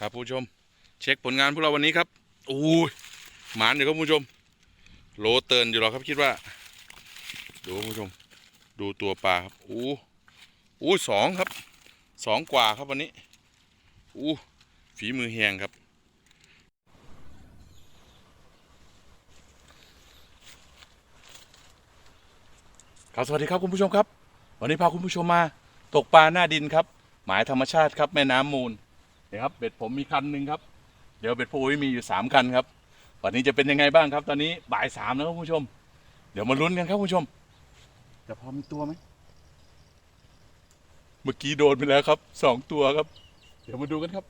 ครับผู้ชม เช็คผลงานพวกเราวันนี้ครับโอ้ยหมานอยู่ครับผู้ชม โลเตินอยู่หรอกครับคิดว่า ดูผู้ชม ดูตัวปลาครับอู้อู้สองครับสองกว่าครับวันนี้อู้ฝีมือแหงครับครับสวัสดีครับคุณผู้ชมครับ วันนี้พาคุณผู้ชมมา ตกปลาหน้าดินครับ หมายธรรมชาติครับแม่น้ำมูล เนี่ยครับเบ็ดผมมีคันหนึ่งครับ เดี๋ยวเบ็ดผู้อุ้ยมีอยู่สามคันครับวันนี้จะเป็นยังไงบ้างครับ ตอนนี้บ่ายสามแล้วครับคุณผู้ชม เดี๋ยวมาลุ้นกันครับคุณผู้ชม จะพอมีตัวไหมเมื่อกี้โดนไปแล้วครับสองตัวครับ เดี๋ยวมาดูกันครับ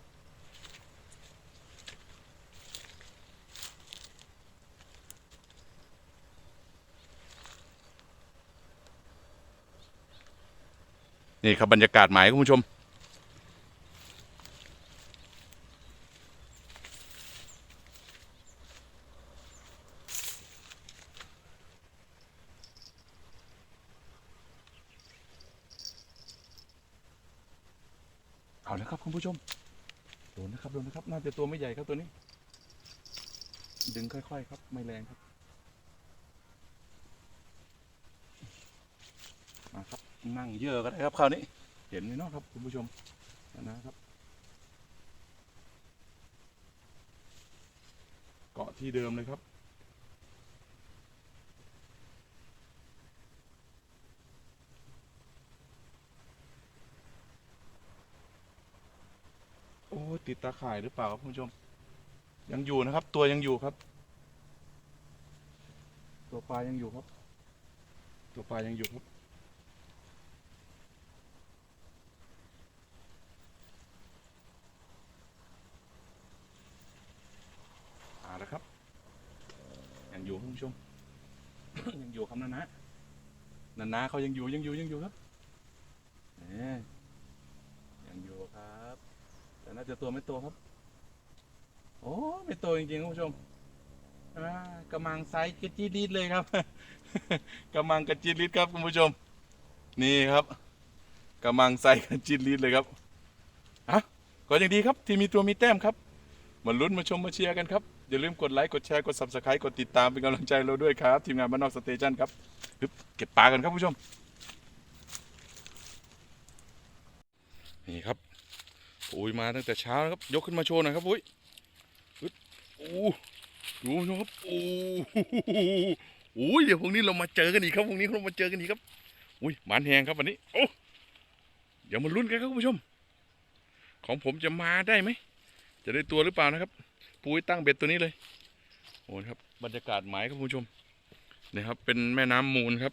นี่ครับบรรยากาศหมายคุณผู้ชม เอาแล้วครับคุณผู้ชมโดนนะครับโดนนะครับ น่าจะตัวไม่ใหญ่ครับตัวนี้ ดึงค่อยๆครับ ไม่แรงครับมาครับ นั่งเยอะก็ได้ครับคราวนี้ เห็นไหมเนาะครับคุณผู้ชมนะครับ เกาะที่เดิมเลยครับ ติดตาข่ายหรือเปล่าครับคุณผู้ชม ยังอยู่นะครับ ตัวยังอยู่ครับ ตัวปลายังอยู่ครับ ตัวปลายังอยู่ครับเอาละครับ ยังอยู่คุณผู้ชม ยังอยู่ครับนานะนานะเขายังอยู่ยังอยู่ยังอยู่ครับนี่ยังอยู่ครับแต่ น่าจะตัวไม่โตครับ โอ้ไม่โตจริงๆคุณผู้ชมกระมังไซส์กระจีดลิดเลยครับกระมังกระจีดลิดครับคุณผู้ชม นี่ครับกระมังไซส์กระจีดลิดเลยครับอะก็ยังดีครับที่มีตัวมีแต้มครับมาลุ้นมาชมมาเชียร์กันครับอย่าลืมกดไลค์กดแชร์กด subscribe กดติดตามเป็นกำลังใจเราด้วยครับ ทีมงานบ้านนอกสเตชันครับฮึบเก็บปลากันครับผู้ชม นี่ครับ อุ้ยมาตั้งแต่เช้านะครับ ยกขึ้นมาโชว์หน่อยครับอุ้ยโอ้ดูผู้ชมครับโอ้โหเดี๋ยวพรุ่งนี้เรามาเจอกันอีกครับพรุ่งนี้เรามาเจอกันอีกครับอุ้ยหมานแหงครับวันนี้โอ้เดี๋ยวมาลุ้นกันครับคุณผู้ชม ของผมจะมาได้ไหมจะได้ตัวหรือเปล่านะครับปุ้ยตั้งเบ็ดตัวนี้เลยโอ้ยครับบรรยากาศหมายครับคุณผู้ชมนี่ครับเป็นแม่น้ำมูลครับ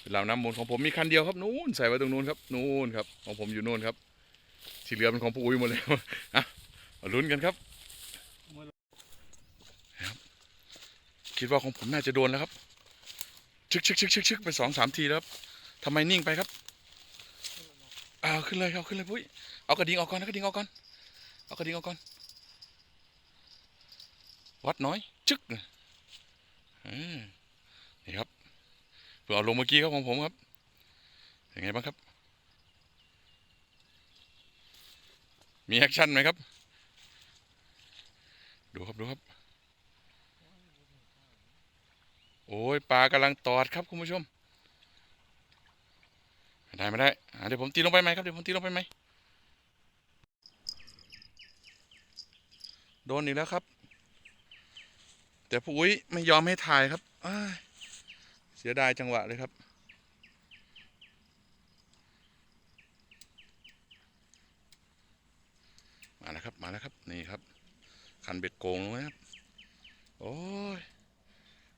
เป็นลำน้ำมูลของผมมีคันเดียวครับ นู้นใส่ไว้ตรงนู้นครับ นู้นครับของผมอยู่นู้นครับ ที่เหลือเป็นของปูอุ้ยหมดเลยอะมาลุ้นกันครับครับคิดว่าของผมน่าจะโดนแล้วครับ ชึกชึกชึกชึกชึกไปสองสามทีแล้วครับทำไมนิ่งไปครับอ่าขึ้นเลยครับขึ้นเลยปุ้ยเอากระดิ่งออกก่อนนะกระดิ่งออกก่อนเอากระดิ่งออกก่อนวัดน้อยจึ๊กอืมนี่ครับเพิ่งเอาลงเมื่อกี้ครับของผมครับยังไงบ้างครับ มีแอคชั่นไหมครับ ดูครับดูครับ โอ้ยปลากำลังตอดครับคุณผู้ชมไม่ได้ไม่ได้เดี๋ยวผมตีลงไปไหมครับเดี๋ยวผมตีลงไปไหมโดนอีกแล้วครับ แต่ผู้อุ้ยไม่ยอมให้ถ่ายครับเสียดายจังหวะเลยครับ มาแล้วครับ นี่ครับ คันเบ็ดโกงลงไหมครับ โอ้ย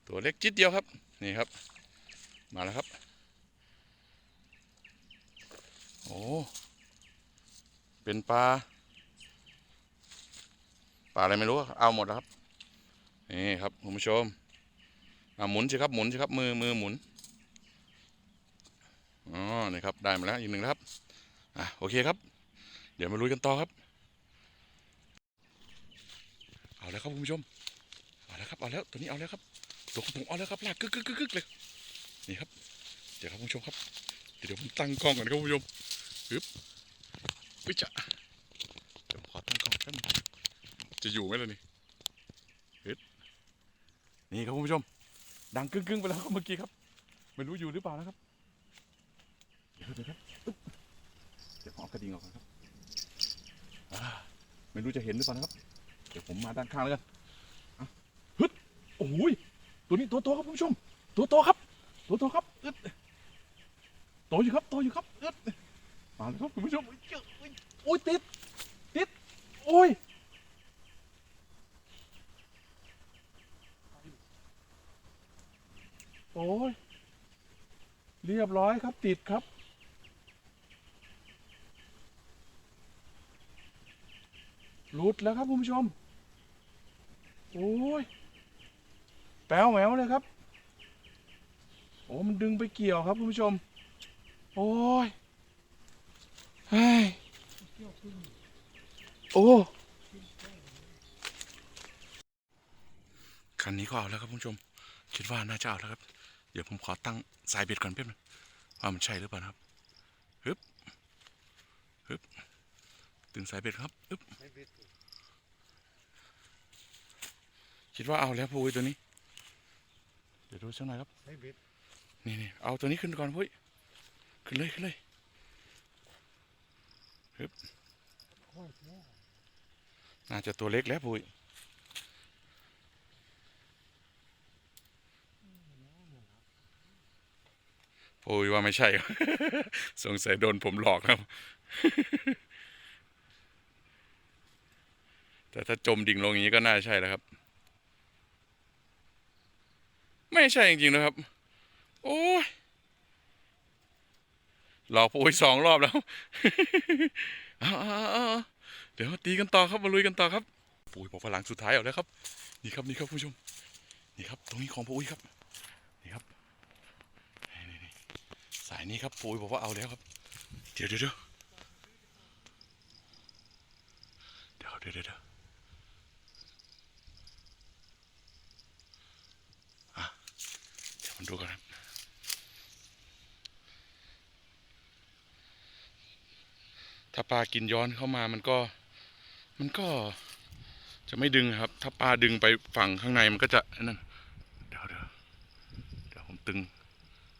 ตัวเล็กจิดเดียวครับ นี่ครับ มาแล้วครับ โอ้ เป็นปลา ปลาอะไรไม่รู้ เอาหมดแล้วครับ นี่ครับคุณผู้ชมอ่าหมุนสิครับ หมุนสิครับ มือ มือหมุน อ๋อ นี่ครับ ได้มาแล้วอีกหนึ่งครับ อะ โอเคครับ เดี๋ยวมาลุยกันต่อครับ เอาแล้วครับคุณผู้ชม เอาแล้วครับเอาแล้วตัวนี้เอาแล้วครับ ตัวของผมเอาแล้วครับลากกึกกึกกึกกึกเลยนี่ครับ เดี๋ยวครับคุณผู้ชมครับ เดี๋ยวผมตั้งกล้องก่อนครับคุณผู้ชมปึ๊บปึ๊บจะเดี๋ยวขอตั้งกล้องแป๊บนึงจะอยู่ไหมล่ะนี่ฮึดนี่ครับคุณผู้ชม ดังกึ้งๆไปแล้วครับเมื่อกี้ครับ ไม่รู้อยู่หรือเปล่านะครับ เดี๋ยวเดี๋ยวครับเดี๋ยวผมเอากระดิ่งออกก่อนครับไม่รู้จะเห็นหรือเปล่านะครับ ดี๋ยวผมมาด้านข้างแล้วกันอะฮึดโอ้ยตัวนี้ตัวโตครับคุณผู้ชม ตัวโตครับ ตัวโตครับอึดโตอยู่ครับโตอยู่ครับอึดมาแล้วครับคุณผู้ชมอุ๊ยโอ้ยติดติดโอ้ยโอ้ยเรียบร้อยครับติดครับ หลุดแล้วครับคุณผู้ชม โอ้ยแป๊วแหววเลยครับ โอ้มันดึงไปเกี่ยวครับคุณผู้ชม โอ้ยเฮ้ยโอ้คันนี้ก็เอาแล้วครับคุณผู้ชม คิดว่าน่าจะเอาแล้วครับ เดี๋ยวผมขอตั้งสายเบ็ดก่อนเพื่อนว่ามันใช่หรือเปล่าครับฮึบฮึบตึงสายเบ็ดครับฮึบ คิดว่าเอาแล้วพูยตัวนี้ เดี๋ยวดูสักหน่อยครับไม่บิดนี่นี่เอาตัวนี้ขึ้นก่อนพุ้ยขึ้นเลยขึ้นเลยค่อยแค่น่าจะตัวเล็กแล้วพุ้ยพุ้ยว่าไม่ใช่ครับสงสัยโดนผมหลอกครับ แต่ถ้าจมดิ่งลงอย่างนี้ก็น่าใช่แล้วครับ ไม่ใช่จริงๆนะครับ โอ้ยหลอกพุ้ยสองรอบแล้วเดี๋ยวตีกันต่อครับมาลุยกันต่อครับปุ้ยบอกพลังสุดท้ายเอาแล้วครับ นี่ครับนี่ครับคุณผู้ชม นี่ครับ ตรงนี้ของปุ้ยครับ นี่ครับสายนี้ครับปุ้ยบอกว่าเอาแล้วครับ เดี๋ยวเดี๋ยวเดี๋ยวเดี๋ยวเดี๋ยวเดี๋ยวเดี๋ยวอะเดี๋ยวผมดูก่อนครับ ถ้า ปลากินย้อนเข้ามามันก็ มันก็จะไม่ดึงครับ ถ้าปลาดึงไปฝั่งข้างในมันก็จะนั่นเดี๋ยวเดี๋ยวเดี๋ยวผมตึง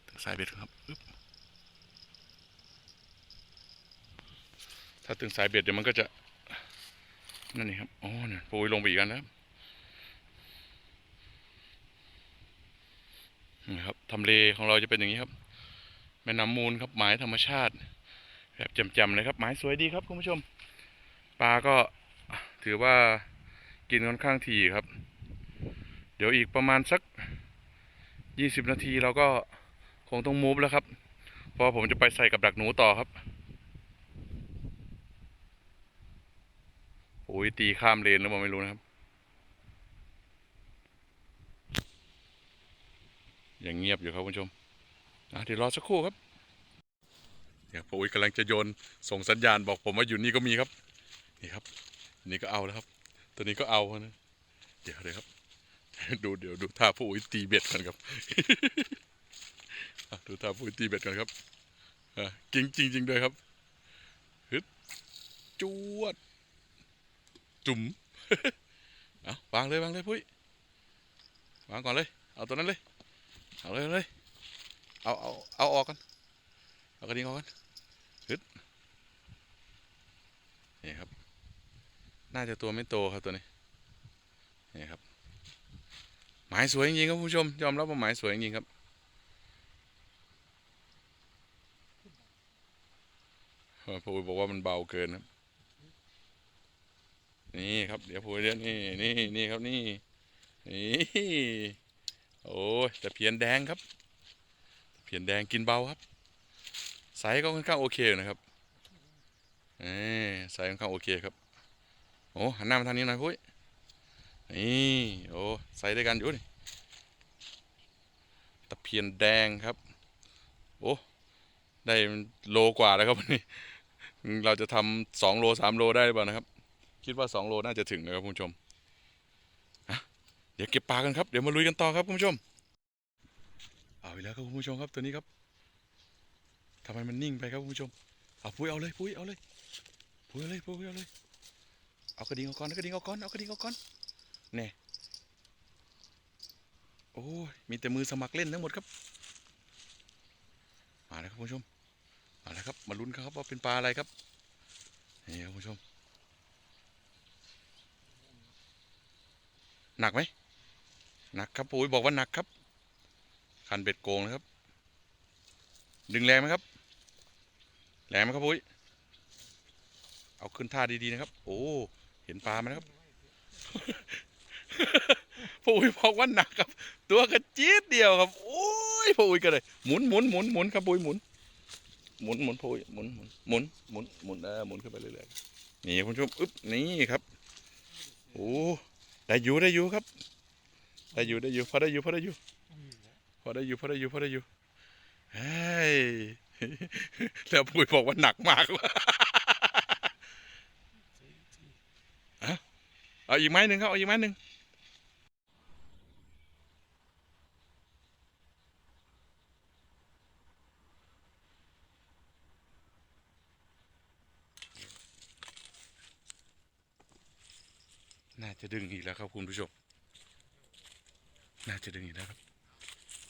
ตึงสายเบ็ดครับถ้าตึงสายเบ็ดเดี๋ยวมันก็จะนั่นนี่ครับอ๋อเนี่ยโปรยลงไปอีกกันแล้วนี่ครับทำเลของเราจะเป็นอย่างนี้ครับแม่น้ำมูลครับหมายธรรมชาติ แบบจำๆเลยครับ หมายสวยดีครับคุณผู้ชม ปลาก็ถือว่ากินค่อนข้างถี่ครับ เดี๋ยวอีกประมาณสักยี่สิบนาทีเราก็คงต้องมูฟแล้วครับ เพราะผมจะไปใส่กับดักหนูต่อครับโอ้ยตีข้ามเลนหรือเปล่าไม่รู้นะครับ อย่างเงียบอยู่ครับคุณผู้ชมอะเดี๋ยวรอสักครู่ครับ เดี๋ยวปุ๋ยกำลังจะโยนส่งสัญญาณบอกผมว่าอยู่นี่ก็มีครับนี่ครับนี่ก็เอาแล้วครับ ตัวนี้ก็เอานะเดี๋ยวเลยครับ ดูเดี๋ยวดูท่าปุ๋ยตีเบ็ดกันครับดูท่าปุ๋ยตีเบ็ดกันครับจริงจริงจริงด้วยครับฮึดจวด จุ๋มเอาวางเลยวางเลยปุ้ยวางก่อนเลย เอาตัวนั้นเลย เอาเลยเลย เอาเอาเอาออกกัน เอากระดิ่งออกกัน ฮึดนี่ครับ น่าจะตัวไม่โตครับตัวนี้ นี่ครับ หมายสวยจริงครับผู้ชม ยอมรับว่าหมายสวยจริงครับเออพูบอกว่ามันเบาเกินครับ นี่ครับ เดี๋ยวพูเดี๋ยวนี่นี่นี่ครับนี่ นี่ โอ้ยแต่เพียนแดงครับ เพียนแดงกินเบาครับ ไซส์ก็ค่อนข้างโอเคอยู่นะครับเออไซส์ค่อนข้างโอเคครับโอ้หันหน้ามาทางนี้หน่อยพุ้ยนี่โอ้ไซส์ด้วยกันอยู่นี่ตะเพียนแดงครับ โอ้ได้โลกว่าแล้วครับวันนี้ เราจะทำสองโลสามโลได้หรือเปล่านะครับ คิดว่าสองโลน่าจะถึงนะครับคุณผู้ชมเดี๋ยวเก็บปลากันครับ เดี๋ยวมาลุยกันต่อครับคุณผู้ชม เอาอีกแล้วครับคุณผู้ชมครับตัวนี้ครับ ทำไมมันนิ่งไปครับคุณผู้ชมเอาปุ้ยเอาเลยปุ้ยเอาเลยปุ้ยเอาเลยปุ้ยเอาเลยเอากระดิ่งเอาก่อนเอากระดิ่งเอาก่อนเอากระดิ่งเอาก่อนแน่โอ้ยมีแต่มือสมัครเล่นทั้งหมดครับมาแล้วครับคุณผู้ชมมาแล้วครับมาลุ้นกันครับว่าเป็นปลาอะไรครับนี่ครับคุณผู้ชมหนักไหมหนักครับปุ๋ยบอกว่าหนักครับคันเบ็ดโกงนะครับ ดึงแรงไหมครับ แรงไหมครับปุ้ย เอาขึ้นท่าดีๆนะครับ โอ้ เห็นปลาไหมครับปุ้ยบอกว่าหนักครับ ตัวกระจี๊ดเดียวครับ โอ้ยปุ้ยก็เลยหมุนหมุนหมุนหมุนครับปุ้ยหมุน หมุนหมุนปุ้ยหมุนหมุนหมุนหมุนหมุนเออหมุนขึ้นไปเรื่อยๆ นี่คุณผู้ชม อึ๊บ นี่ครับ โอ้ ได้อยู่ได้อยู่ครับ ได้อยู่ได้อยู่พอได้อยู่พอได้อยู่พอได้อยู่พอได้อยู่พอได้อยู่เฮ้ย แล้วปุ้ยบอกว่าหนักมากว่ะอะเอาอีกไม้หนึ่งครับเอาอีกไม้หนึ่งน่าจะดึงอีกแล้วครับคุณผู้ชม น่าจะดึงอีกแล้วครับ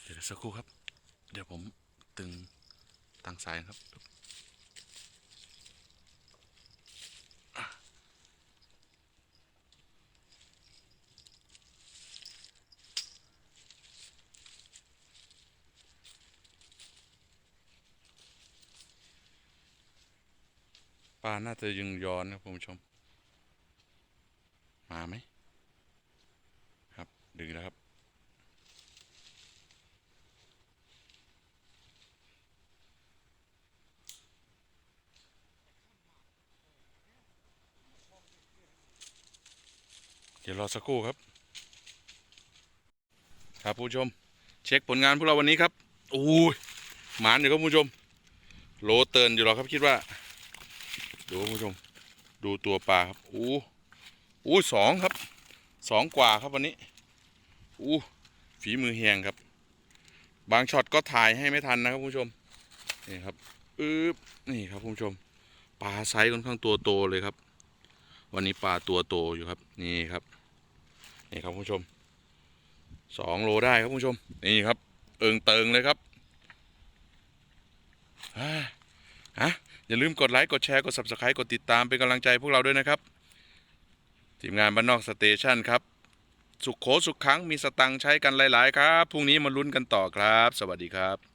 เดี๋ยวสักครู่ครับ เดี๋ยวผมตึง ตั้งสายครับปลาน่าจะยังย้อนนะครับคุณผู้ชม มาไหม ครับ ดึงแล้วครับ ดี๋ยวรอสักครู่ครับ ครับผู้ชม เช็คผลงานพวกเราวันนี้ครับโอ้ยหมานอยู่ครับผู้ชม โลเติร์นอยู่หรอครับคิดว่า ดูผู้ชม ดูตัวปลาครับอู้อู้สองครับสองกว่าครับวันนี้อู้ฝีมือเฮียงครับ บางช็อตก็ถ่ายให้ไม่ทันนะครับผู้ชมนี่ครับอึ๊บนี่ครับผู้ชมปลาไซส์ค่อนข้างตัวโตเลยครับ วันนี้ปลาตัวโตอยู่ครับ นี่ครับ นี่ครับผู้ชมสองโลได้ครับผู้ชม นี่ครับ เอิงเติงเลยครับอ่าฮะอย่าลืมกดไลค์ กดแชร์ กด subscribe กดติดตามเป็นกำลังใจพวกเราด้วยนะครับ ทีมงานบ้านนอกสเตชันครับ สุขโขสุขครั้งมีสตังใช้กันหลาย ๆ ครับ พรุ่งนี้มาลุ้นกันต่อครับ สวัสดีครับ